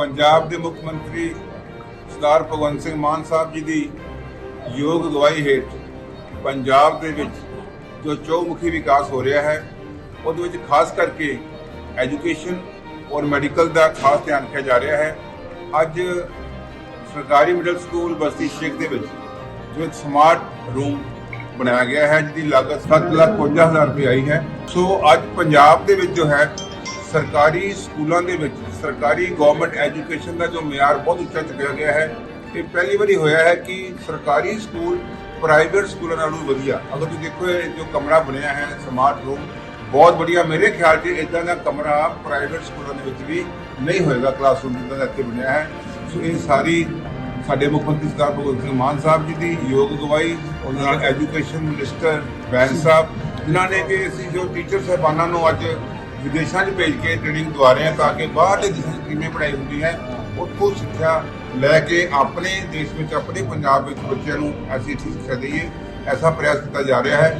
ਪੰਜਾਬ ਦੇ ਮੁੱਖ ਮੰਤਰੀ ਸਰਦਾਰ ਭਗਵੰਤ ਸਿੰਘ ਮਾਨ ਸਾਹਿਬ ਜੀ ਦੀ ਯੋਗ ਅਗਵਾਈ ਹੇਠ ਪੰਜਾਬ ਦੇ ਵਿੱਚ ਜੋ ਚੌਮੁਖੀ ਵਿਕਾਸ ਹੋ ਰਿਹਾ ਹੈ ਉਹਦੇ ਵਿੱਚ ਖਾਸ ਕਰਕੇ ਐਜੂਕੇਸ਼ਨ ਔਰ ਮੈਡੀਕਲ ਦਾ ਖਾਸ ਧਿਆਨ ਰੱਖਿਆ ਜਾ ਰਿਹਾ ਹੈ। ਅੱਜ ਸਰਕਾਰੀ ਮਿਡਲ ਸਕੂਲ ਬਸਤੀ ਸ਼ੇਖ ਦੇ ਵਿੱਚ ਜੋ ਇੱਕ ਸਮਾਰਟ ਰੂਮ ਬਣਾਇਆ ਗਿਆ ਹੈ ਜਿਹਦੀ ਲਾਗਤ 7,55,000 ਰੁਪਏ ਆਈ ਹੈ। ਸੋ ਅੱਜ ਪੰਜਾਬ ਦੇ ਵਿੱਚ ਜੋ ਹੈ ਸਰਕਾਰੀ ਸਕੂਲਾਂ ਦੇ ਵਿੱਚ, ਸਰਕਾਰੀ ਗਵਰਨਮੈਂਟ ਐਜੂਕੇਸ਼ਨ ਦਾ ਜੋ ਮਿਆਰ ਬਹੁਤ ਉੱਚਾ ਚੁੱਕਿਆ ਗਿਆ ਹੈ, ਇਹ ਪਹਿਲੀ ਵਾਰੀ ਹੋਇਆ ਹੈ ਕਿ ਸਰਕਾਰੀ ਸਕੂਲ ਪ੍ਰਾਈਵੇਟ ਸਕੂਲਾਂ ਨਾਲੋਂ ਵਧੀਆ। ਅਗਰ ਤੁਸੀਂ ਦੇਖੋ, ਇਹ ਜੋ ਕਮਰਾ ਬਣਿਆ ਹੈ ਸਮਾਰਟ ਰੂਮ ਬਹੁਤ ਵਧੀਆ। ਮੇਰੇ ਖਿਆਲ 'ਚ ਇਦਾਂ ਦਾ ਕਮਰਾ ਪ੍ਰਾਈਵੇਟ ਸਕੂਲਾਂ ਦੇ ਵਿੱਚ ਵੀ ਨਹੀਂ ਹੋਏਗਾ ਕਲਾਸਰੂਮ ਜਿੱਦਾਂ ਦਾ ਇੱਥੇ ਬਣਿਆ ਹੈ। ਸੋ ਇਹ ਸਾਰੀ ਸਾਡੇ ਮੁੱਖ ਮੰਤਰੀ ਸਰਦਾਰ ਭਗਵੰਤ ਸਿੰਘ ਮਾਨ ਸਾਹਿਬ ਜੀ ਦੀ ਯੋਗ ਅਗਵਾਈ ਉਹਨਾਂ ਨਾਲ ਐਜੂਕੇਸ਼ਨ ਮਿਨਿਸਟਰ ਬੈਂਸ ਸਾਹਿਬ, ਜਿਨ੍ਹਾਂ ਨੇ ਕਿ ਅਸੀਂ ਜੋ ਟੀਚਰ ਸਾਹਿਬਾਨਾਂ ਨੂੰ ਅੱਜ ਵਿਦੇਸ਼ਾਂ 'ਚ ਭੇਜ ਕੇ ਟ੍ਰੇਨਿੰਗ ਦਵਾ ਰਹੇ ਹਾਂ ਤਾਂ ਕਿ ਬਾਹਰਲੇ ਦੇਸ਼ਾਂ 'ਚ ਕਿਵੇਂ ਪੜ੍ਹਾਈ ਹੁੰਦੀ ਹੈ, ਉੱਥੋਂ ਸਿੱਖਿਆ ਲੈ ਕੇ ਆਪਣੇ ਦੇਸ਼ ਵਿੱਚ, ਆਪਣੇ ਪੰਜਾਬ ਵਿੱਚ ਬੱਚਿਆਂ ਨੂੰ ਅਸੀਂ ਇੱਥੇ ਸਿੱਖਿਆ ਦਈਏ, ਐਸਾ ਪ੍ਰਯਾਸ ਕੀਤਾ ਜਾ ਰਿਹਾ ਹੈ।